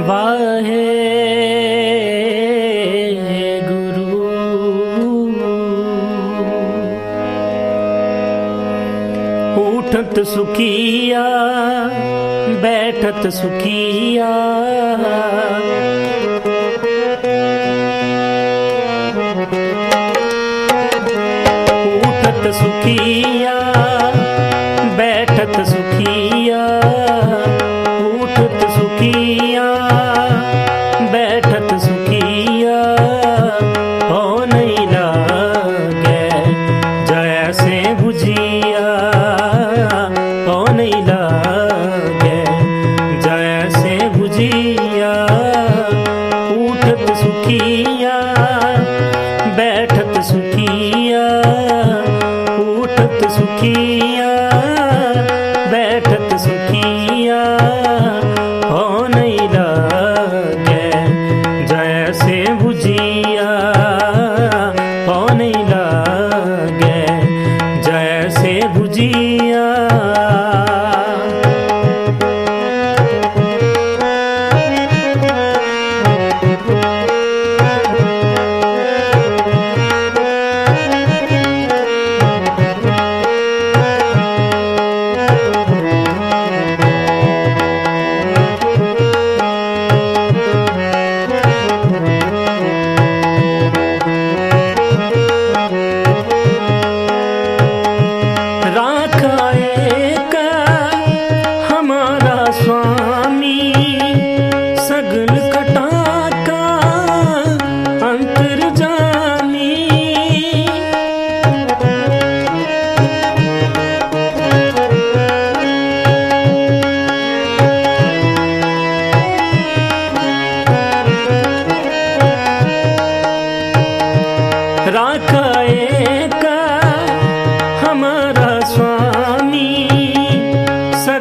ਵਾਹੇ ਗੁਰੂ। ਉਠਤ ਸੁਖੀਆ ਬੈਠਤ ਸੁਖੀਆ। ਉਠਤ ਸੁਖੀਆ सुखी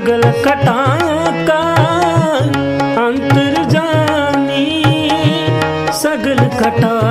ਸਗਲ ਕਟਾਂ ਕਾ ਅੰਤਰ ਜਾਨੀ ਸਗਲ ਕਟਾਂ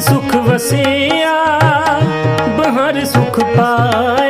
ਸੁਖ ਵਸਿਆ ਬਹਰ ਸੁਖ ਪਾਇਆ।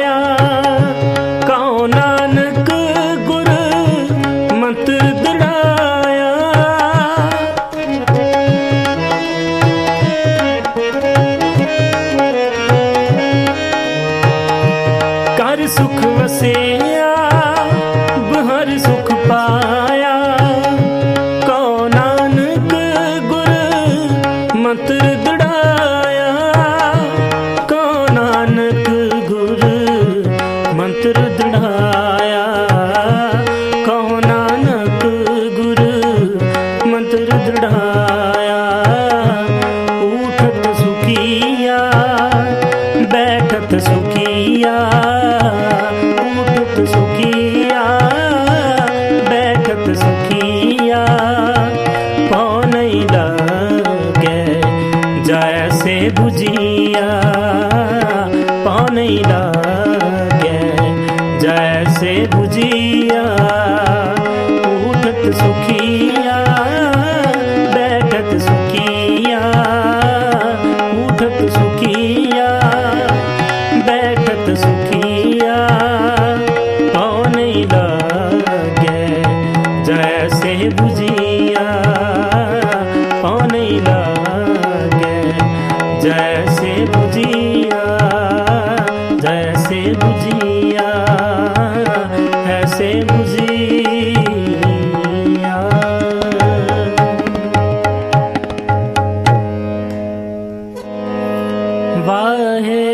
ਵਾਹੇ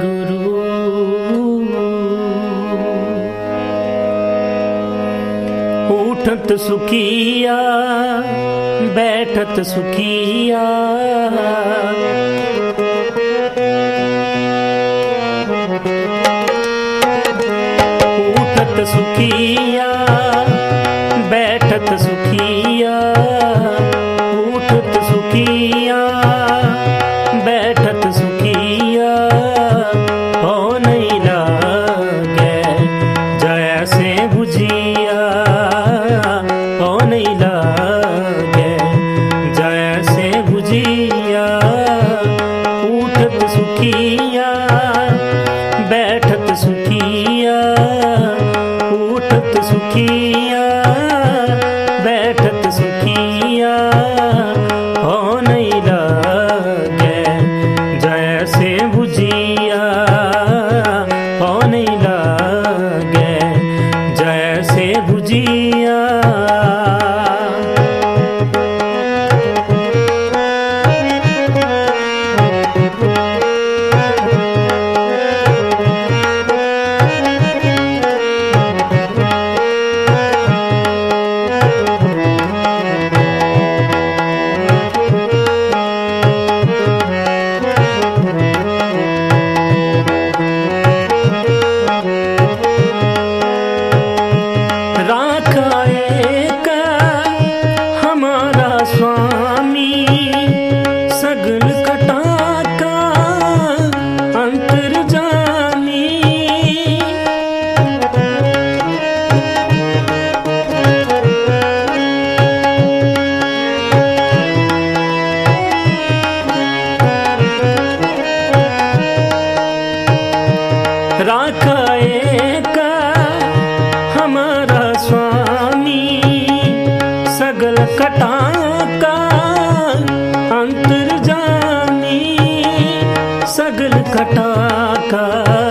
ਗੁਰੂ। ਉਠਤ ਸੁਖੀਆ ਬੈਠਤ ਸੁਖੀਆ। ਉਠਤ ਸੁਖੀਆ ਬੈਠਤ ਸੁਖੀਆ। की ਸਗਲ ਕਟਾਂ ਕਾ ਅੰਤਰ ਜਾਨੀ ਸਗਲ ਕਟਾਂ ਕਾ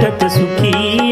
घटत सुखी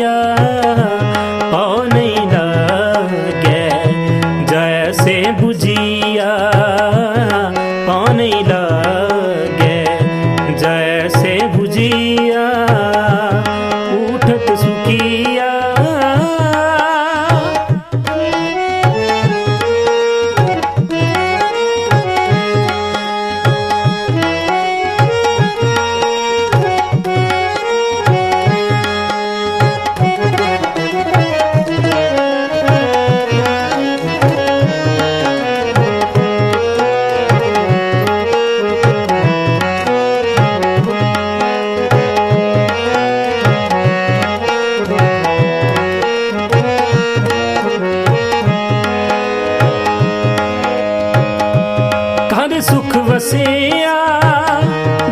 ਸੁਖ ਵਸਿਆ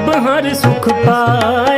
ਬਹਰ ਸੁਖ ਪਾਇਆ।